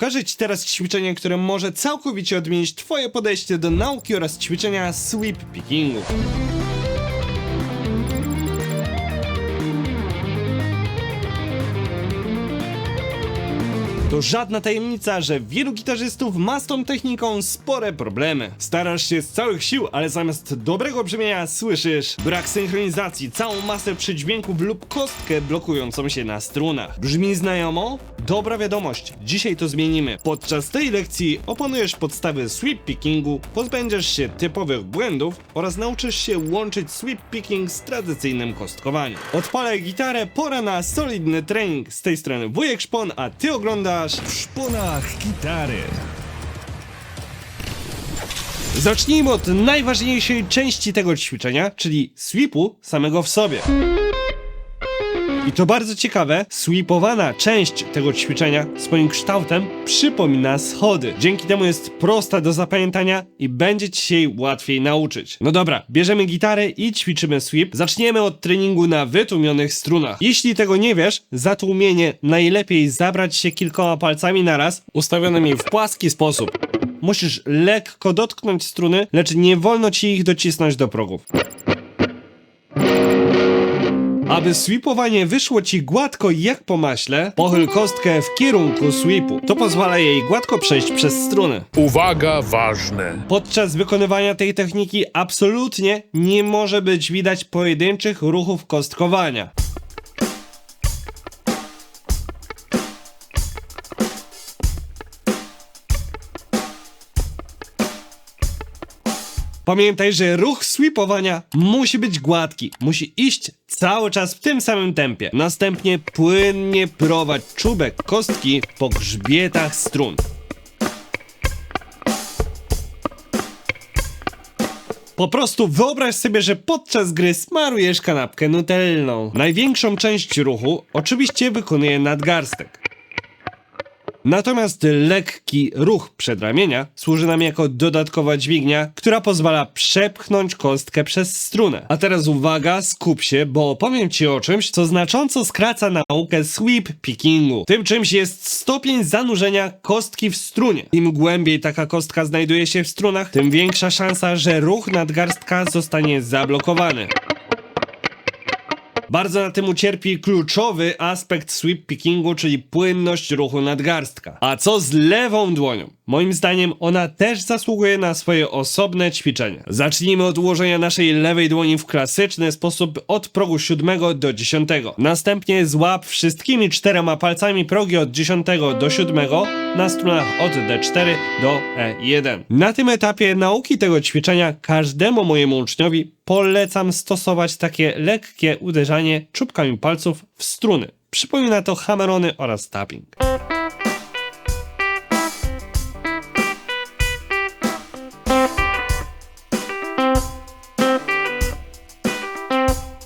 pokażę Ci teraz ćwiczenie, które może całkowicie odmienić Twoje podejście do nauki oraz ćwiczenia sweep pickingu. To żadna tajemnica, że wielu gitarzystów ma z tą techniką spore problemy. Starasz się z całych sił, ale zamiast dobrego brzmienia słyszysz brak synchronizacji, całą masę przydźwięków lub kostkę blokującą się na strunach. Brzmi znajomo? Dobra wiadomość, dzisiaj to zmienimy. Podczas tej lekcji opanujesz podstawy sweep pickingu, pozbędziesz się typowych błędów oraz nauczysz się łączyć sweep picking z tradycyjnym kostkowaniem. Odpalaj gitarę, pora na solidny trening. Z tej strony Wujek Szpon, a ty oglądasz W szponach gitary. Zacznijmy od najważniejszej części tego ćwiczenia, czyli sweepu samego w sobie. I to bardzo ciekawe, sweepowana część tego ćwiczenia swoim kształtem przypomina schody. Dzięki temu jest prosta do zapamiętania i będzie ci się jej łatwiej nauczyć. No dobra, bierzemy gitarę i ćwiczymy sweep. Zaczniemy od treningu na wytłumionych strunach. Jeśli tego nie wiesz, za tłumienie najlepiej zabrać się kilkoma palcami naraz, ustawionymi w płaski sposób. Musisz lekko dotknąć struny, lecz nie wolno ci ich docisnąć do progów. Aby sweepowanie wyszło ci gładko jak po maśle, pochyl kostkę w kierunku sweepu. To pozwala jej gładko przejść przez struny. Uwaga, ważne. Podczas wykonywania tej techniki absolutnie nie może być widać pojedynczych ruchów kostkowania. Pamiętaj, że ruch sweepowania musi być gładki, musi iść cały czas w tym samym tempie. Następnie płynnie prowadź czubek kostki po grzbietach strun. Po prostu wyobraź sobie, że podczas gry smarujesz kanapkę nutellną. Największą część ruchu oczywiście wykonuje nadgarstek. Natomiast lekki ruch przedramienia służy nam jako dodatkowa dźwignia, która pozwala przepchnąć kostkę przez strunę. A teraz uwaga, skup się, bo opowiem Ci o czymś, co znacząco skraca naukę sweep pickingu. Tym czymś jest stopień zanurzenia kostki w strunie. Im głębiej taka kostka znajduje się w strunach, tym większa szansa, że ruch nadgarstka zostanie zablokowany. Bardzo na tym ucierpi kluczowy aspekt sweep pickingu, czyli płynność ruchu nadgarstka. A co z lewą dłonią? Moim zdaniem ona też zasługuje na swoje osobne ćwiczenie. Zacznijmy od ułożenia naszej lewej dłoni w klasyczny sposób od progu 7 do 10. Następnie złap wszystkimi czterema palcami progi od 10 do 7 na strunach od D4 do E1. Na tym etapie nauki tego ćwiczenia każdemu mojemu uczniowi polecam stosować takie lekkie uderzanie czubkami palców w struny. Przypomina to hammerony oraz tapping.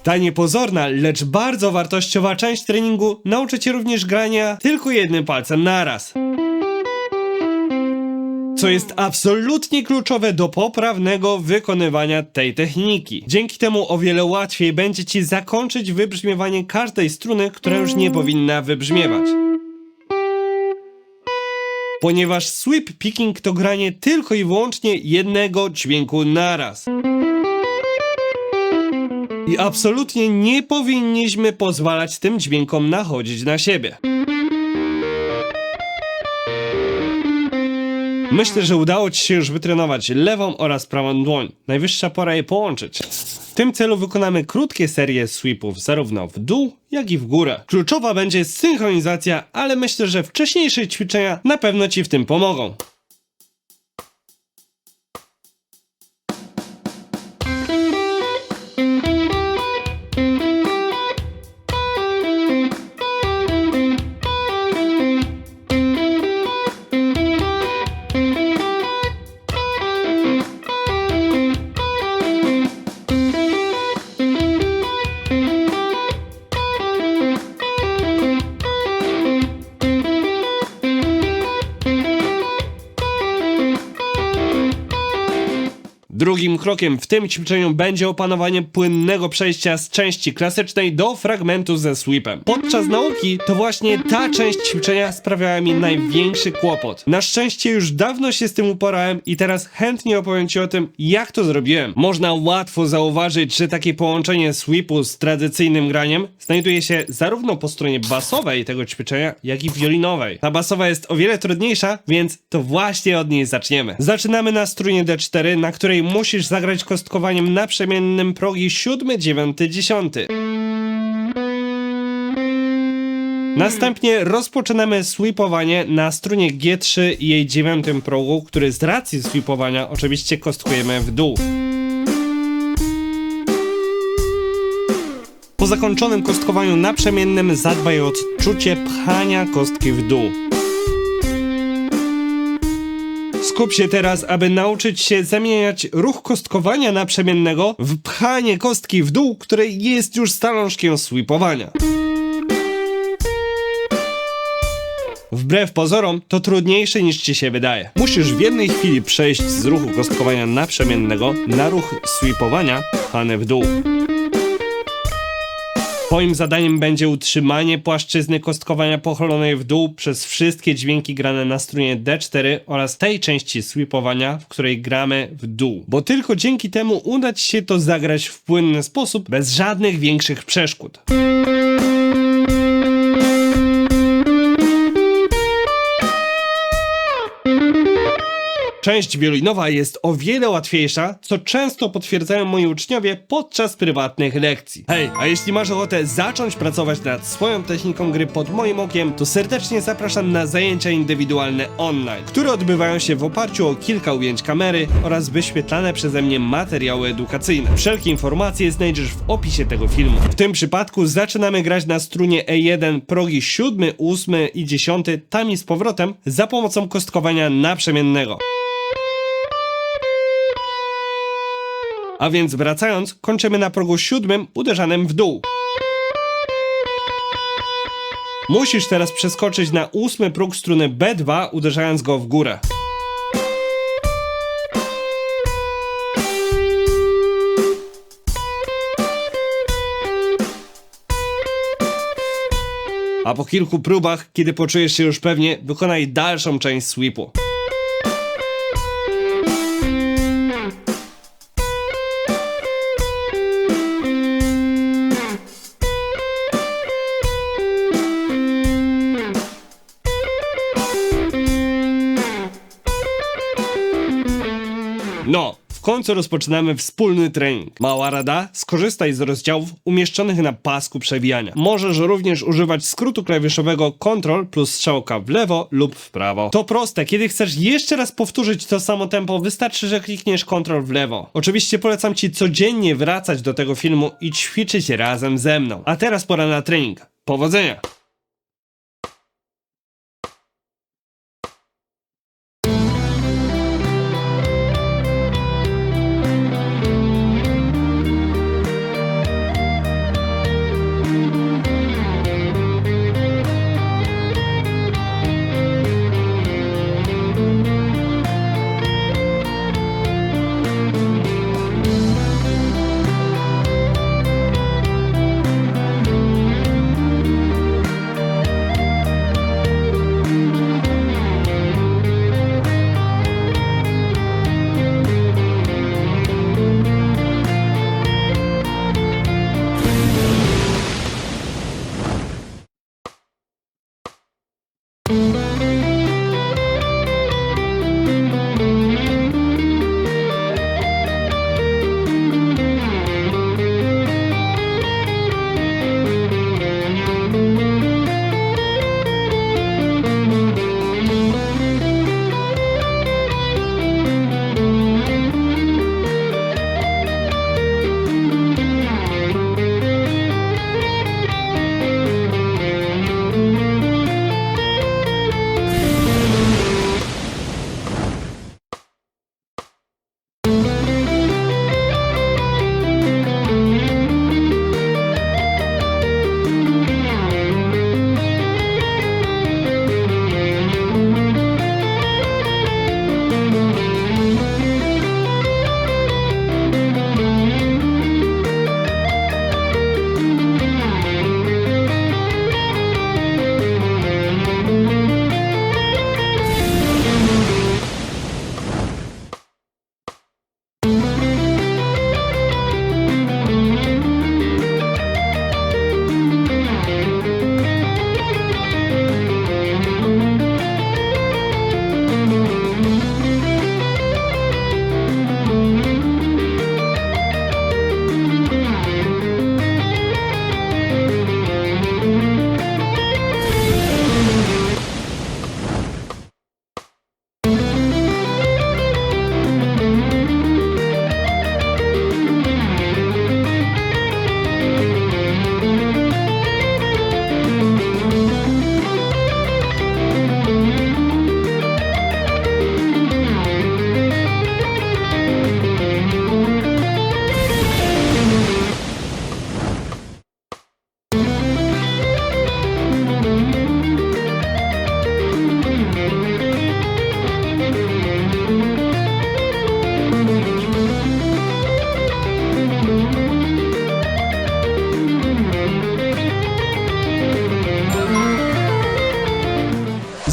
Ta niepozorna, lecz bardzo wartościowa część treningu nauczy cię również grania tylko jednym palcem naraz. Co jest absolutnie kluczowe do poprawnego wykonywania tej techniki. Dzięki temu o wiele łatwiej będzie ci zakończyć wybrzmiewanie każdej struny, która już nie powinna wybrzmiewać. Ponieważ sweep picking to granie tylko i wyłącznie jednego dźwięku naraz. I absolutnie nie powinniśmy pozwalać tym dźwiękom nachodzić na siebie. Myślę, że udało Ci się już wytrenować lewą oraz prawą dłoń. Najwyższa pora je połączyć. W tym celu wykonamy krótkie serie sweepów zarówno w dół, jak i w górę. Kluczowa będzie synchronizacja, ale myślę, że wcześniejsze ćwiczenia na pewno Ci w tym pomogą. Drugim krokiem w tym ćwiczeniu będzie opanowanie płynnego przejścia z części klasycznej do fragmentu ze sweepem. Podczas nauki to właśnie ta część ćwiczenia sprawiała mi największy kłopot. Na szczęście już dawno się z tym uporałem i teraz chętnie opowiem Ci o tym, jak to zrobiłem. Można łatwo zauważyć, że takie połączenie sweepu z tradycyjnym graniem znajduje się zarówno po stronie basowej tego ćwiczenia, jak i wiolinowej. Ta basowa jest o wiele trudniejsza, więc to właśnie od niej zaczniemy. Zaczynamy na strunie D4, na której musisz zagrać kostkowaniem naprzemiennym progi 7, 9, 10. Następnie rozpoczynamy sweepowanie na strunie G3 i jej dziewiątym progu, który z racji sweepowania oczywiście kostkujemy w dół. Po zakończonym kostkowaniu naprzemiennym zadbaj o odczucie pchania kostki w dół. Skup się teraz, aby nauczyć się zamieniać ruch kostkowania naprzemiennego w pchanie kostki w dół, które jest już stalożkiem sweepowania. Wbrew pozorom, to trudniejsze niż ci się wydaje. Musisz w jednej chwili przejść z ruchu kostkowania naprzemiennego na ruch sweepowania pchany w dół. Twoim zadaniem będzie utrzymanie płaszczyzny kostkowania pochylonej w dół przez wszystkie dźwięki grane na strunie D4 oraz tej części sweepowania, w której gramy w dół. Bo tylko dzięki temu uda Ci się to zagrać w płynny sposób, bez żadnych większych przeszkód. Część wiolinowa jest o wiele łatwiejsza, co często potwierdzają moi uczniowie podczas prywatnych lekcji. Hej, a jeśli masz ochotę zacząć pracować nad swoją techniką gry pod moim okiem, to serdecznie zapraszam na zajęcia indywidualne online, które odbywają się w oparciu o kilka ujęć kamery oraz wyświetlane przeze mnie materiały edukacyjne. Wszelkie informacje znajdziesz w opisie tego filmu. W tym przypadku zaczynamy grać na strunie E1 progi 7, 8 i 10 tam i z powrotem za pomocą kostkowania naprzemiennego. A więc wracając, kończymy na progu siódmym uderzanym w dół. Musisz teraz przeskoczyć na ósmy próg struny B2, uderzając go w górę. A po kilku próbach, kiedy poczujesz się już pewnie, wykonaj dalszą część sweepu. No, w końcu rozpoczynamy wspólny trening. Mała rada, skorzystaj z rozdziałów umieszczonych na pasku przewijania. Możesz również używać skrótu klawiszowego Ctrl plus strzałka w lewo lub w prawo. To proste, kiedy chcesz jeszcze raz powtórzyć to samo tempo, wystarczy, że klikniesz Ctrl w lewo. Oczywiście polecam Ci codziennie wracać do tego filmu i ćwiczyć razem ze mną. A teraz pora na trening. Powodzenia!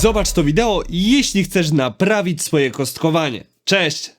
Zobacz to wideo, jeśli chcesz naprawić swoje kostkowanie. Cześć!